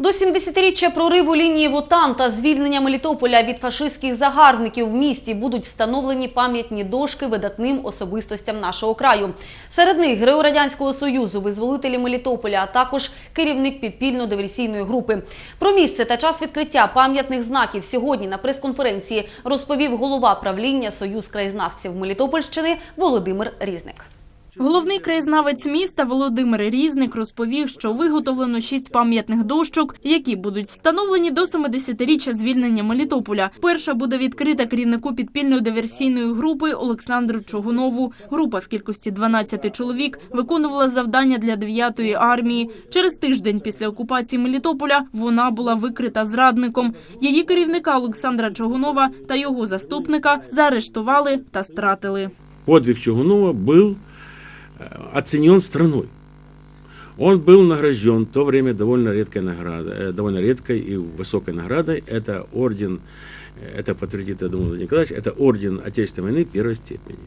До 70-річчя прориву лінії ВОТАН та звільнення Мелітополя від фашистських загарбників в місті будуть встановлені пам'ятні дошки видатним особистостям нашого краю. Серед них герой Радянського Союзу, визволителі Мелітополя, а також керівник підпільно-диверсійної групи. Про місце та час відкриття пам'ятних знаків сьогодні на прес-конференції розповів голова правління Союз краєзнавців Мелітопольщини Володимир Різник. Головний краєзнавець міста Володимир Різник розповів, що виготовлено шість пам'ятних дощок, які будуть встановлені до 70-річчя звільнення Мелітополя. Перша буде відкрита керівнику підпільної диверсійної групи Олександру Чогунову. Група в кількості 12 чоловік виконувала завдання для 9-ї армії. Через тиждень після окупації Мелітополя вона була викрита зрадником. Її керівника Олександра Чогунова та його заступника заарештували та стратили. подвиг Чугунова был э, оценен страной. Он был награжден в то время довольно редкой наградой, э, довольно редкой и высокой наградой. Это орден, э, это подтвердит, я думаю, Владимир Николаевич, это орден Отечественной войны первой степени.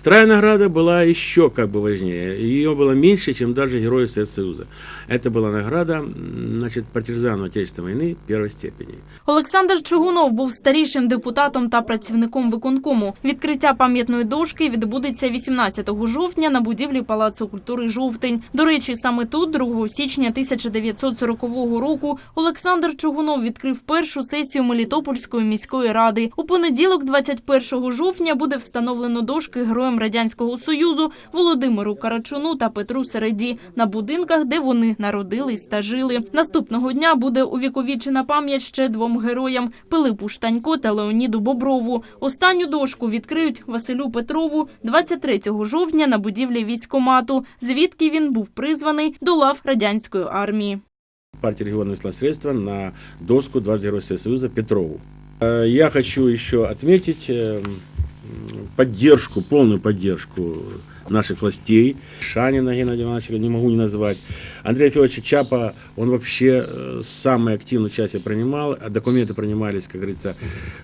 Вторая награда была еще как бы важнее. Ее было меньше, чем даже Героя Советского Союза. Это была награда м, значит, партизану Отечественной войны первой степени. Олександр Чугунов був старішим депутатом та працівником виконкому. Відкриття пам'ятної дошки відбудеться 18 жовтня на будівлі Палацу культури Жовтень. До речі, саме тут, 2 січня 1940 року, Олександр Чугунов відкрив першу сесію Мелітопольської міської ради. У понеділок, 21 жовтня, буде встановлено дошки героям радянського союзу Володимиру Карачуну та Петру Середі на будинках, де вони народились та жили. Наступного дня буде увіковічена пам'ять ще двом героям Пилипу Штанько та Леоніду Боброву. Останню дошку відкриють Василю Петрову 23 жовтня на будівлі військомату, звідки він був призваний до лав радянської армії. партия региона внесла средства на доску дважды Героя Советского Союза Петрову. Э, Я хочу еще отметить э, м, поддержку, полную поддержку наших властей. Шанина Геннадия Ивановича не могу не назвать. Андрея Федоровича Чапа, он вообще э, самое активное участие принимал, а документы принимались, как говорится,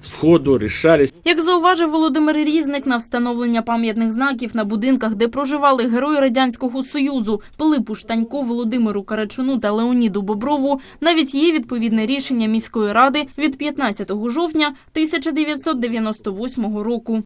сходу, решались. Як зауважив Володимир Різник, на встановлення пам'ятних знаків на будинках, де проживали герої радянського союзу Пилипу Штанько, Володимиру Карачуну та Леоніду Боброву, навіть є відповідне рішення міської ради від 15 жовтня 1998 року.